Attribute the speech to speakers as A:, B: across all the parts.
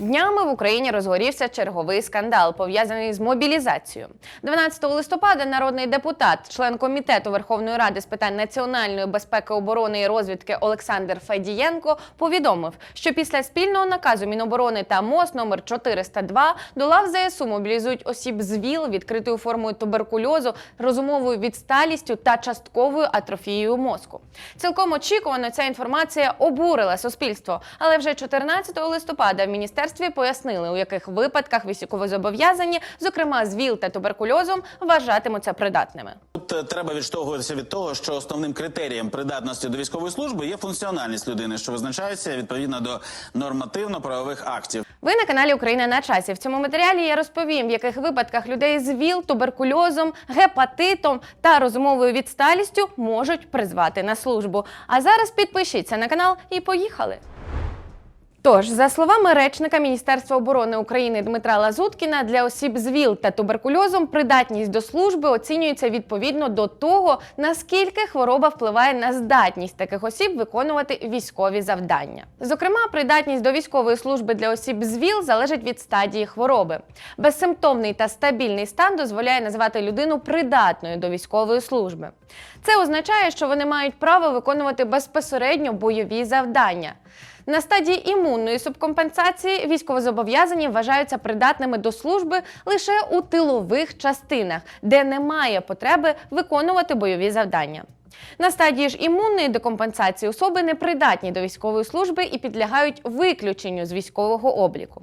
A: Днями в Україні розгорівся черговий скандал, пов'язаний з мобілізацією. 12 листопада народний депутат, член комітету Верховної Ради з питань національної безпеки, оборони і розвідки Олександр Федієнко повідомив, що після спільного наказу Міноборони та МОЗ номер 402 до лав ЗСУ мобілізують осіб з ВІЛ, відкритою формою туберкульозу, розумовою відсталістю та частковою атрофією мозку. Цілком очікувано ця інформація обурила суспільство, але вже 14 листопада в міністерстві пояснили, у яких випадках військовозобов'язані, зокрема з ВІЛ та туберкульозом, вважатимуться придатними.
B: Тут е, треба відштовхуватися від того, що основним критерієм придатності до військової служби є функціональність людини, що визначається відповідно до нормативно-правових актів.
A: Ви на каналі Україна на часі. В цьому матеріалі я розповім, в яких випадках людей з ВІЛ, туберкульозом, гепатитом та розумовою відсталістю можуть призвати на службу. А зараз підпишіться на канал і поїхали. Тож, за словами речника Міністерства оборони України Дмитра Лазуткіна, для осіб з ВІЛ та туберкульозом придатність до служби оцінюється відповідно до того, наскільки хвороба впливає на здатність таких осіб виконувати військові завдання. Зокрема, придатність до військової служби для осіб з ВІЛ залежить від стадії хвороби. Безсимптомний та стабільний стан дозволяє назвати людину придатною до військової служби. Це означає, що вони мають право виконувати безпосередньо бойові завдання. На стадії імунної субкомпенсації військовозобов'язані вважаються придатними до служби лише у тилових частинах, де немає потреби виконувати бойові завдання. На стадії ж імунної декомпенсації особи непридатні до військової служби і підлягають виключенню з військового обліку.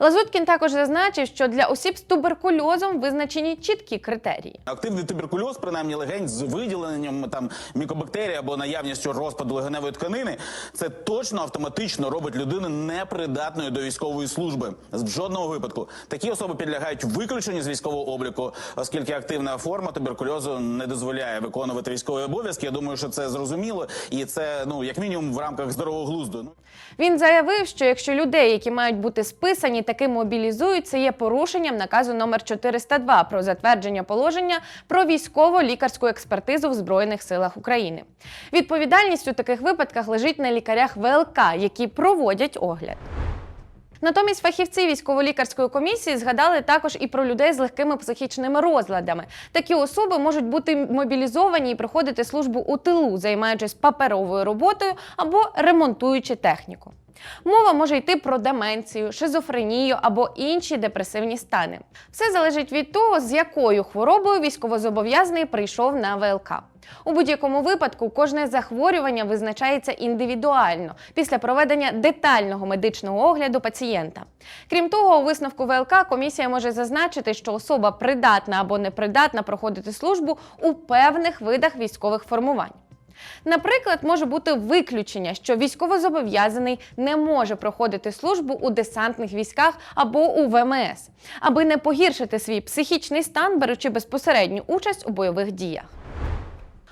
A: Лазуткін також зазначив, що для осіб з туберкульозом визначені чіткі критерії.
B: Активний туберкульоз, принаймні легень з виділенням там мікобактерій або наявністю розпаду легеневої тканини, це точно автоматично робить людину непридатною до військової служби. В жодного випадку такі особи підлягають виключенню з військового обліку, оскільки активна форма туберкульозу не дозволяє виконувати військові обов'язки. Я думаю, що це зрозуміло, і це ну як мінімум в рамках здорового глузду. Ну,
A: Він заявив, що якщо людей, які мають бути списані, таки мобілізують, це є порушенням наказу номер 402 про затвердження положення про військово-лікарську експертизу в Збройних силах України. Відповідальність у таких випадках лежить на лікарях ВЛК, які проводять огляд. Натомість фахівці військово-лікарської комісії згадали також і про людей з легкими психічними розладами. Такі особи можуть бути мобілізовані і проходити службу у тилу, займаючись паперовою роботою або ремонтуючи техніку. Мова може йти про деменцію, шизофренію або інші депресивні стани. Все залежить від того, з якою хворобою військовозобов'язаний прийшов на ВЛК. У будь-якому випадку кожне захворювання визначається індивідуально після проведення детального медичного огляду пацієнта. Крім того, у висновку ВЛК комісія може зазначити, що особа придатна або непридатна проходити службу у певних видах військових формувань. Наприклад, може бути виключення, що військовозобов'язаний не може проходити службу у десантних військах або у ВМС, аби не погіршити свій психічний стан, беручи безпосередню участь у бойових діях.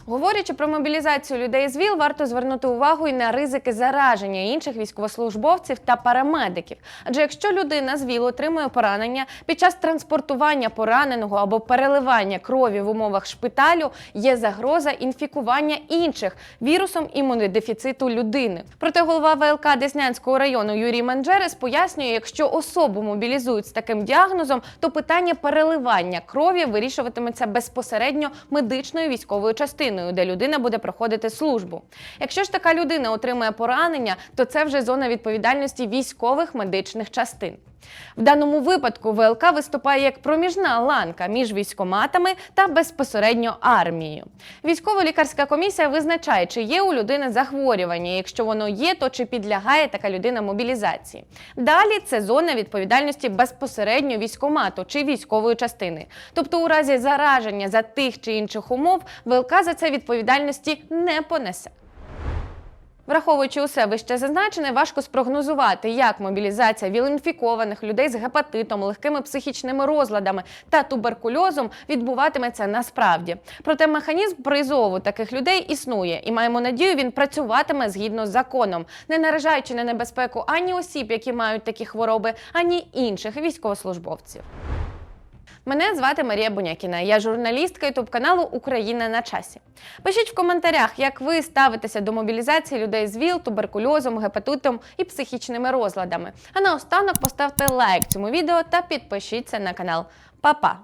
A: Говорячи про мобілізацію людей з ВІЛ, варто звернути увагу і на ризики зараження інших військовослужбовців та парамедиків. Адже якщо людина з ВІЛ отримує поранення під час транспортування пораненого або переливання крові в умовах шпиталю, є загроза інфікування інших вірусом імунодефіциту людини. Проте голова ВЛК Деснянського району Юрій Манджерес пояснює, якщо особу мобілізують з таким діагнозом, то питання переливання крові вирішуватиметься безпосередньо медичною військовою частиною, де людина буде проходити службу. Якщо ж така людина отримує поранення, то це вже зона відповідальності військових медичних частин. В даному випадку ВЛК виступає як проміжна ланка між військоматами та безпосередньо армією. Військово-лікарська комісія визначає, чи є у людини захворювання. Якщо воно є, то чи підлягає така людина мобілізації. Далі це зона відповідальності безпосередньо військомату чи військової частини. Тобто, у разі зараження за тих чи інших умов, ВЛК за це відповідальності не понесе. Враховуючи усе вище зазначене, важко спрогнозувати, як мобілізація вілінфікованих людей з гепатитом, легкими психічними розладами та туберкульозом відбуватиметься насправді. Проте механізм призову таких людей існує, і маємо надію, він працюватиме згідно з законом, не наражаючи на небезпеку ані осіб, які мають такі хвороби, ані інших військовослужбовців. Мене звати Марія Бунякіна. Я журналістка ютуб каналу Україна на часі. Пишіть в коментарях, як ви ставитеся до мобілізації людей з ВІЛ, туберкульозом, гепатитом і психічними розладами. А наостанок поставте лайк цьому відео та підпишіться на канал. Па-па!